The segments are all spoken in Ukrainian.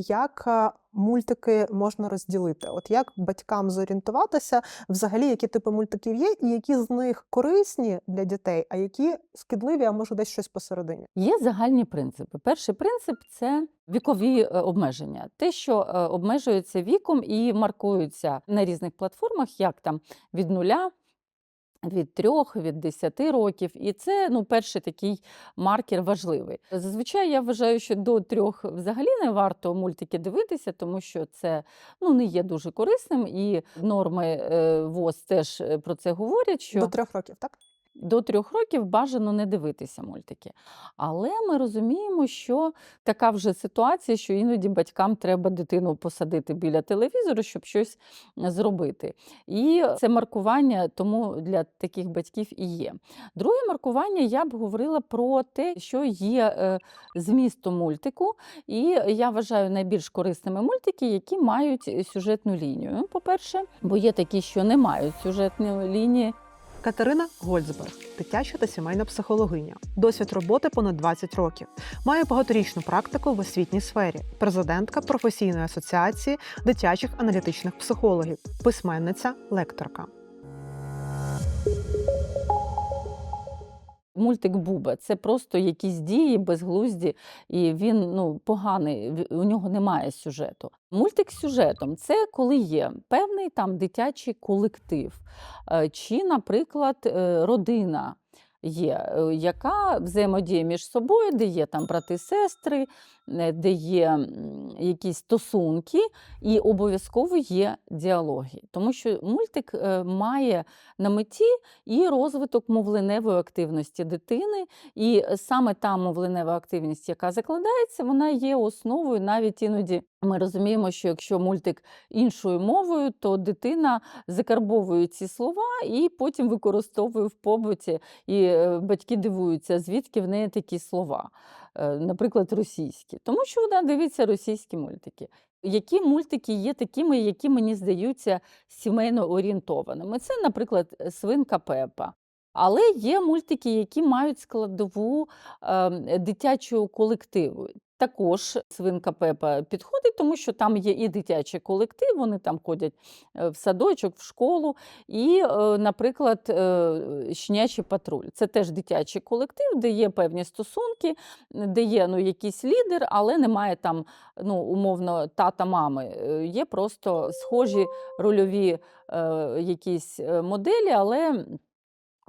як е, мультики можна розділити? От як батькам зорієнтуватися, взагалі, які типи мультиків є, і які з них корисні для дітей, а які шкідливі, а може десь щось посередині? Є загальні принципи. Перший принцип це вікові е, обмеження. Те, що е, обмежується віком і маркується на різних платформах, як там від нуля. Від трьох, від десяти років, і це ну перший такий маркер важливий. Зазвичай я вважаю, що до трьох взагалі не варто мультики дивитися, тому що це ну не є дуже корисним, і норми е, ВОЗ теж е, про це говорять. Що До трьох років, так? До трьох років бажано не дивитися мультики. Але ми розуміємо, що така вже ситуація, що іноді батькам треба дитину посадити біля телевізору, щоб щось зробити. І це маркування тому для таких батьків і є. Друге маркування я б говорила про те, що є е, змістом мультику, і я вважаю найбільш корисними мультики, які мають сюжетну лінію. По-перше, бо є такі, що не мають сюжетної лінії. Катерина Гольцберг, дитяча та сімейна психологиня. Досвід роботи понад 20 років. Має багаторічну практику в освітній сфері. Президентка професійної асоціації дитячих аналітичних психологів, письменниця, лекторка. Мультик Буба це просто якісь дії безглузді, і він ну поганий. У нього немає сюжету. Мультик з сюжетом це коли є певний там дитячий колектив, е, чи, наприклад, е, родина. Є, е, яка взаємодіє між собою, де є там брати, сестри, де є якісь стосунки, і обов'язково є діалоги. Тому що мультик е, має на меті і розвиток мовленевої активності дитини. І саме та мовленева активність, яка закладається, вона є основою. Навіть іноді ми розуміємо, що якщо мультик іншою мовою, то дитина закарбовує ці слова і потім використовує в побуті. І е, батьки дивуються, звідки в неї такі слова, наприклад, російські, тому що вона дивиться російські мультики. Які мультики є такими, які мені здаються сімейно орієнтованими? Це, наприклад, свинка Пепа. Але є мультики, які мають складову е, дитячого колективу. Також свинка Пепа підходить, тому що там є і дитячий колектив, вони там ходять е, в садочок, в школу. І, е, наприклад, е, щенячий патруль. Це теж дитячий колектив, де є певні стосунки, де є ну, якийсь лідер, але немає там ну, умовно тата мами. Є просто схожі рольові якісь моделі, але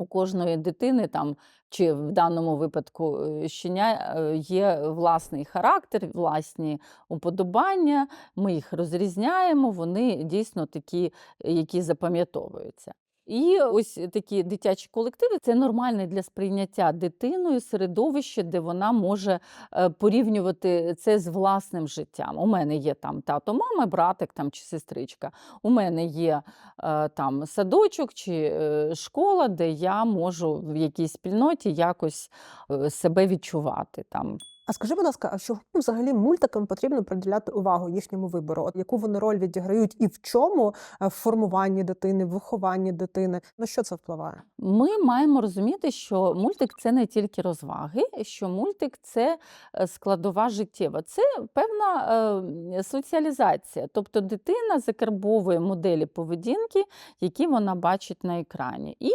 у кожної дитини там, чи в даному випадку е, щеня е, є власний характер, власні уподобання. Ми їх розрізняємо, вони дійсно такі, які запам'ятовуються. І ось такі дитячі колективи це нормальне для сприйняття дитиною середовище, де вона може е, порівнювати це з власним життям. У мене є там тато, мама, братик там чи сестричка. У мене є е, там садочок чи е, школа, де я можу в якійсь спільноті якось себе відчувати там. А скажи, будь ласка, а чому взагалі мультикам потрібно приділяти увагу їхньому вибору? От яку вони роль відіграють і в чому е, в формуванні дитини, в вихованні дитини? На що це впливає? Ми маємо розуміти, що мультик це не тільки розваги, що мультик це е, складова життєва, це певна е, соціалізація. Тобто дитина закарбовує моделі поведінки, які вона бачить на екрані. І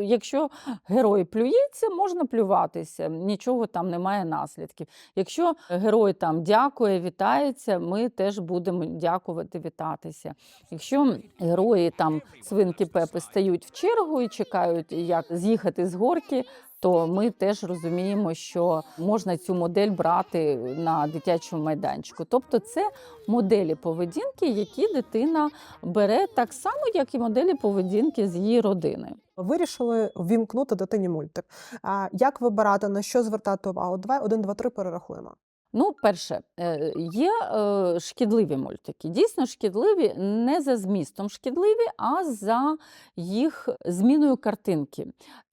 якщо герой плюється, можна плюватися, нічого там немає наслідків. Якщо герой там дякує, вітається, ми теж будемо дякувати, вітатися. Якщо герої там свинки Пепи стають в чергу і чекають, як з'їхати з горки. То ми теж розуміємо, що можна цю модель брати на дитячому майданчику. Тобто, це моделі поведінки, які дитина бере так само, як і моделі поведінки з її родини. Вирішили ввімкнути дитині мультик. А як вибирати на що звертати увагу? Давай один, два, три перерахуємо. Ну, перше, е, є е, шкідливі мультики. Дійсно шкідливі не за змістом шкідливі, а за їх зміною картинки.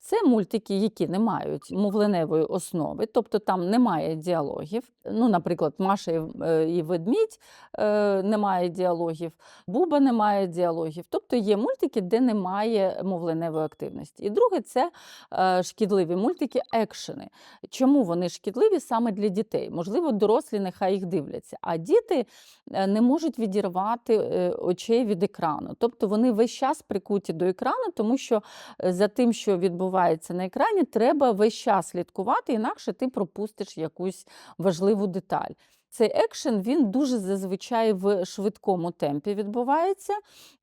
Це мультики, які не мають мовленевої основи, тобто там немає діалогів. Ну, наприклад, Маша і, е, ведмідь е, немає діалогів, Буба немає діалогів. Тобто є мультики, де немає мовленевої активності. І друге, це е, шкідливі мультики, екшени. Чому вони шкідливі саме для дітей? Можливо, дорослі нехай їх дивляться, а діти не можуть відірвати очей від екрану. Тобто вони весь час прикуті до екрану, тому що за тим, що відбувається на екрані, треба весь час слідкувати, інакше ти пропустиш якусь важливу деталь. Цей екшен він дуже зазвичай в швидкому темпі відбувається,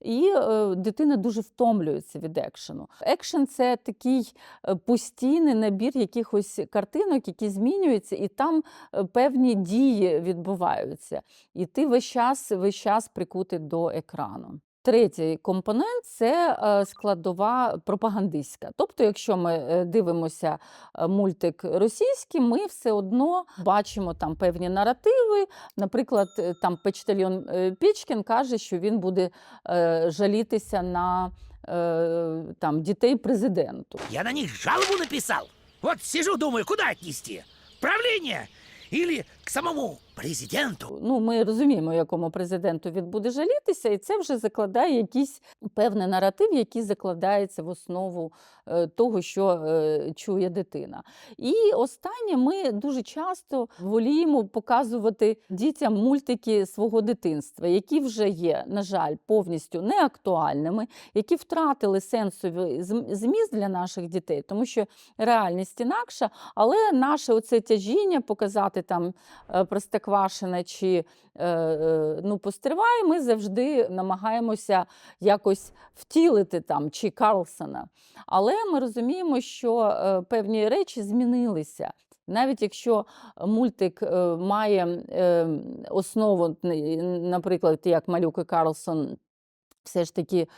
і е, дитина дуже втомлюється від екшену. Екшен це такий е, постійний набір якихось картинок, які змінюються, і там е, певні дії відбуваються. І ти весь час, весь час прикутий до екрану. Третій компонент це е, складова пропагандистська. Тобто, якщо ми е, дивимося е, мультик російський, ми все одно бачимо там певні наративи. Наприклад, там Печтальйон е, Пічкін каже, що він буде жалітися на там, дітей президенту. Я на них жалобу написал. Вот сижу, думаю, куда отнести? В правление или к самому президенту? Ну, ми розуміємо, якому президенту він буде жалітися, і це вже закладає якийсь певний наратив, який закладається в основу е, того, що е, чує дитина. І останнє, ми дуже часто воліємо показувати дітям мультики свого дитинства, які вже є, на жаль, повністю неактуальними, які втратили сенсовий зміст для наших дітей, тому що реальність інакша, але наше оце тяжіння показати там е, Простоквашине чи е, е, ну, Постриває, ми завжди намагаємося якось втілити там чи Карлсона. Але ми розуміємо, що е, певні речі змінилися. Навіть якщо мультик має основу, наприклад, як Малюк і Карлсон. Все ж таки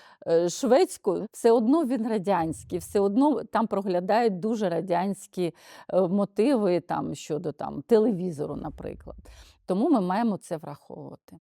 шведською, все одно він радянський, все одно там проглядають дуже радянські е, мотиви там, щодо там, телевізору, наприклад. Тому ми маємо це враховувати.